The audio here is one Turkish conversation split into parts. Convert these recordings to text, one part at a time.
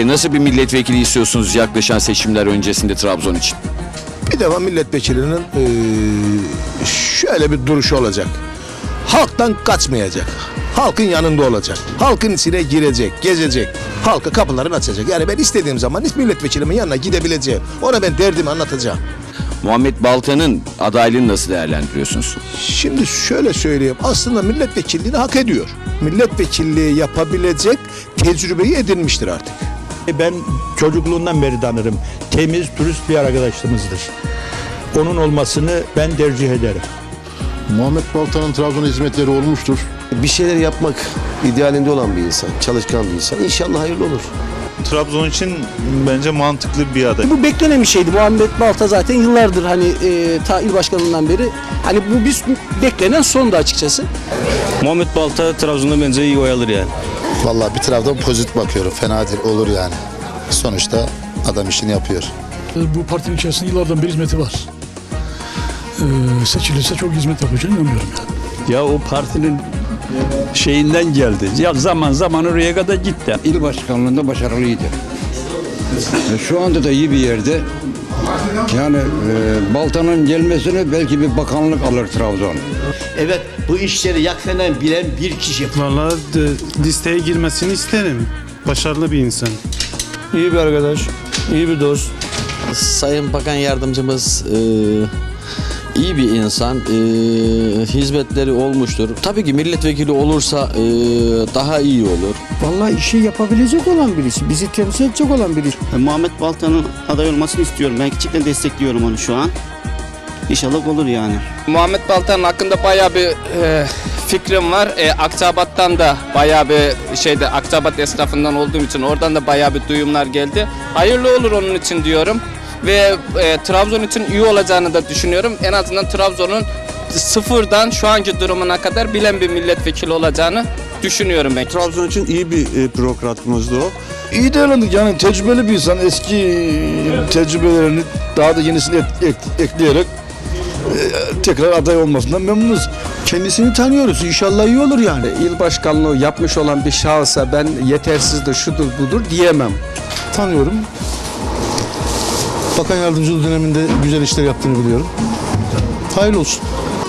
E, Nasıl bir milletvekili istiyorsunuz yaklaşan seçimler öncesinde Trabzon için? Bir defa milletvekilinin eee, şöyle bir duruşu olacak. Halktan kaçmayacak. Halkın yanında olacak. Halkın içine girecek, gezecek. Halka kapılarını açacak. Yani ben istediğim zaman hiç milletvekilimin yanına gidebileceğim. Ona ben derdimi anlatacağım. Muhammed Balta'nın adaylığını nasıl değerlendiriyorsunuz? Şimdi şöyle söyleyeyim. Aslında milletvekilliğini hak ediyor. Milletvekilliği yapabilecek tecrübeyi edinmiştir artık. Ben çocukluğundan beri tanırım. Temiz, dürüst bir arkadaşımızdır. Onun olmasını ben tercih ederim. Muhammed Balta'nın Trabzon'a hizmetleri olmuştur. bir şeyler yapmak idealinde olan bir insan, çalışkan bir insan. İnşallah hayırlı olur. Trabzon için bence mantıklı bir aday. Bu beklenen bir şeydi. Muhammed Balta zaten yıllardır hani e, ta il başkanından beri hani bu biz beklenen sondu açıkçası. Muhammed Balta Trabzon'da bence iyi oy alır yani. Vallahi bir taraftan pozitif bakıyorum. Fena değil olur yani. Sonuçta adam işini yapıyor. Bu partinin içerisinde yıllardan beri hizmeti var. Ee, seçilirse çok hizmet yapacağına inanıyorum yani. Ya o partinin şeyinden geldi. Ya zaman zaman oraya kadar gitti. İl başkanlığında başarılıydı. E, Şu anda da iyi bir yerde. Yani e, Baltan'ın gelmesine belki bir bakanlık alır Trabzon. Evet, bu işleri yakından bilen bir kişi. Vallahi listeye girmesini isterim. Başarılı bir insan. İyi bir arkadaş, iyi bir dost. Sayın Bakan Yardımcımız e, iyi bir insan, e, hizmetleri olmuştur. Tabii ki milletvekili olursa e, daha iyi olur. Vallahi işi yapabilecek olan birisi, bizi temsil edecek olan birisi. Muhammed Balta'nın aday olmasını istiyorum. Ben gerçekten destekliyorum onu şu an. İnşallah olur yani. Muhammed Baltan'ın hakkında bayağı bir e, fikrim var. E, Akçabat'tan da bayağı bir şeyde Akçabat esnafından olduğum için oradan da bayağı bir duyumlar geldi. Hayırlı olur onun için diyorum. Ve e, Trabzon için iyi olacağını da düşünüyorum. En azından Trabzon'un sıfırdan şu anki durumuna kadar bilen bir milletvekili olacağını düşünüyorum ben. Trabzon için iyi bir e, bürokratımızdı o. İyi değerlendik yani tecrübeli bir insan eski tecrübelerini daha da yenisini ekleyerek e, tekrar aday olmasından memnunuz. Kendisini tanıyoruz. İnşallah iyi olur yani. İl başkanlığı yapmış olan bir şahısa ben yetersizdir, şudur budur diyemem. Tanıyorum. Bakan yardımcılığı döneminde güzel işler yaptığını biliyorum. Hayırlı olsun.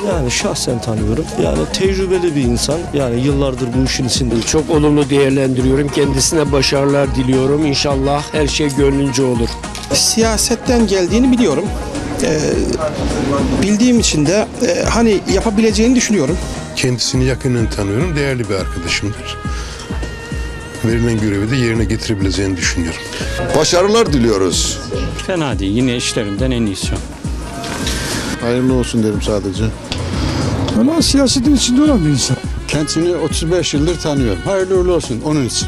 Yani şahsen tanıyorum. Yani tecrübeli bir insan. Yani yıllardır bu işin içinde. Çok olumlu değerlendiriyorum. Kendisine başarılar diliyorum. İnşallah her şey gönlünce olur. Siyasetten geldiğini biliyorum. Ee, bildiğim için de e, hani yapabileceğini düşünüyorum. Kendisini yakından tanıyorum. Değerli bir arkadaşımdır. Verilen görevi de yerine getirebileceğini düşünüyorum. Başarılar diliyoruz. Fena değil. Yine işlerinden en iyisi. Hayırlı olsun derim sadece. Ama siyasetin içinde olan bir insan. Kendisini 35 yıldır tanıyorum. Hayırlı uğurlu olsun onun için.